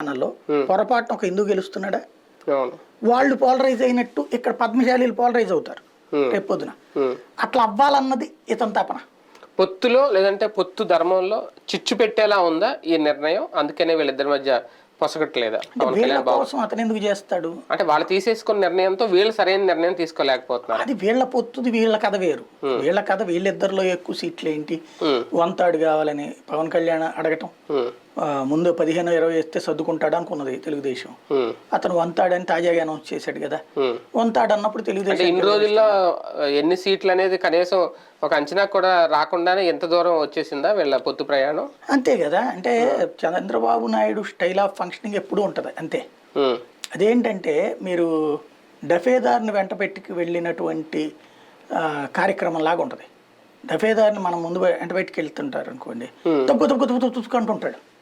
తెలంగాణలో పొరపాటున ఒక హిందూ గెలుస్తున్నాడా? వాళ్ళు పోలరైజ్ అయినట్టు ఇక్కడ పద్మశాలీలు పోలరైజ్ అవుతారు. రేపు పొద్దున. ఉమ్. అట్లా అవ్వాలన్నది ఇతని తపన పొత్తులో లేదంటే పొత్తు ధర్మంలో చిచ్చు పెట్టేలా ఉందా ఈ నిర్ణయం? అందుకనే వీళ్ళిద్దరి మధ్య పొసగట్లేదా? వీళ్ళ కోసం అతను ఎందుకు చేస్తాడు? అంటే వాళ్ళు తీసేసుకున్న నిర్ణయంతో వీళ్ళు సరైన నిర్ణయం తీసుకోలేకపోతున్నారు. అది వీళ్ళ పొత్తుది వీళ్ళ కథ వేరు. వీళ్ళ కథ వీళ్ళిద్దరిలో ఎక్కువ సీట్లు ఏంటి. వంతాడు కావాలని పవన్ కళ్యాణ్ అడగటం. ముందు పదిహేను ఇరవై వేస్తే సర్దుకుంటాడు అనుకున్నది తెలుగుదేశం. అతను వంతాడని తాజాగా అనౌన్స్ చేశాడు కదా. వంతాడు అన్నప్పుడు తెలుగుదేశం ఇన్ని రోజుల్లో ఎన్ని సీట్లు అనేది కనీసం ఒక అంచనా కూడా రాకుండానే ఎంత దూరం వచ్చేసిందా వీళ్ళ పొత్తు ప్రయాణం? అంతే కదా. అంటే Chandrababu Naidu style of functioning ఎప్పుడూ ఉంటుంది అంతే. అదేంటంటే మీరు డఫేదార్ని వెంట పెట్టుకు వెళ్ళినటువంటి కార్యక్రమం లాగా ఉంటుంది. డఫేదార్ని మనం ముందు వెంట పెట్టుకు వెళ్తుంటారు అనుకోండి. తప్పు తప్పు తప్పు తప్పు తప్పు అంటుంటాడు. ఉమ్.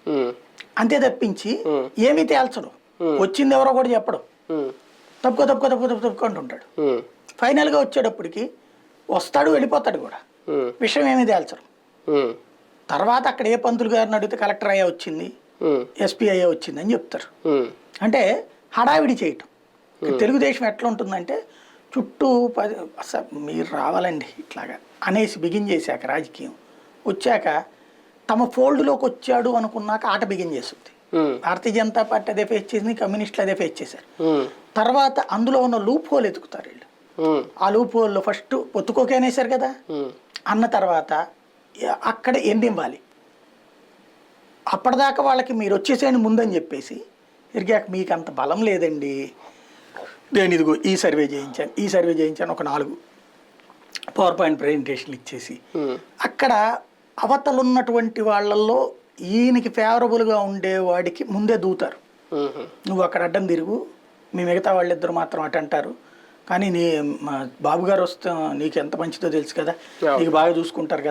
అంతే తప్పించి ఏమీ తేల్చడు వచ్చింది ఎవరో కూడా చెప్పడు ఉమ్. తప్పుకో తప్పుకో తప్పు తప్పు తప్పుకో అంటుంటాడు. ఫైనల్గా వచ్చేటప్పటికి వస్తాడు వెళ్ళిపోతాడు కూడా. విషయం ఏమీ తేల్చరు. తర్వాత అక్కడ ఏ పంతులు గారిని అడిగితే కలెక్టర్ అయ్యా వచ్చింది. ఎస్పీ అయ్యా వచ్చింది అని చెప్తారు. అంటే హడావిడి చేయటం తెలుగుదేశం ఎట్లా ఉంటుందంటే చుట్టూ పది అస- మీరు రావాలండి ఇట్లాగా అనేసి బిగిన్ చేశాక రాజకీయం వచ్చాక తమ ఫోల్డ్లోకి వచ్చాడు అనుకున్నాక ఆట బిగిన్ చేస్తుంది. భారతీయ జనతా పార్టీ అదే ఫేస్ చేసింది కమ్యూనిస్టులు అదే ఫేస్ చేశారు. తర్వాత అందులో ఉన్న లూప్ హోల్ ఎతుకుతారు వీళ్ళు. ఆ లూప్ హోల్లో ఫస్ట్ పొత్తుకోకే అనేసారు కదా. అన్న తర్వాత అక్కడ ఎన్ని ఇవ్వాలి అప్పటిదాకా వాళ్ళకి మీరు వచ్చేసేయండి ముందని చెప్పేసి తిరిగాక మీకు అంత బలం లేదండి నేను ఇదిగో ఈ సర్వే చేయించాను ఈ సర్వే చేయించాను ఒక నాలుగు పవర్ పాయింట్ ప్రజెంటేషన్లు ఇచ్చేసి. అక్కడ అవతలున్నటువంటి వాళ్ళల్లో ఈయనకి ఫేవరబుల్గా ఉండేవాడికి ముందే దూతారు. నువ్వు అక్కడ అడ్డం తిరుగు మీ మిగతా వాళ్ళిద్దరు మాత్రం అటు అంటారు. కానీ నీ మా బాబు గారు వస్తే నీకు ఎంత మంచిదో తెలుసు కదా నీకు బాగా చూసుకుంటారు కదా.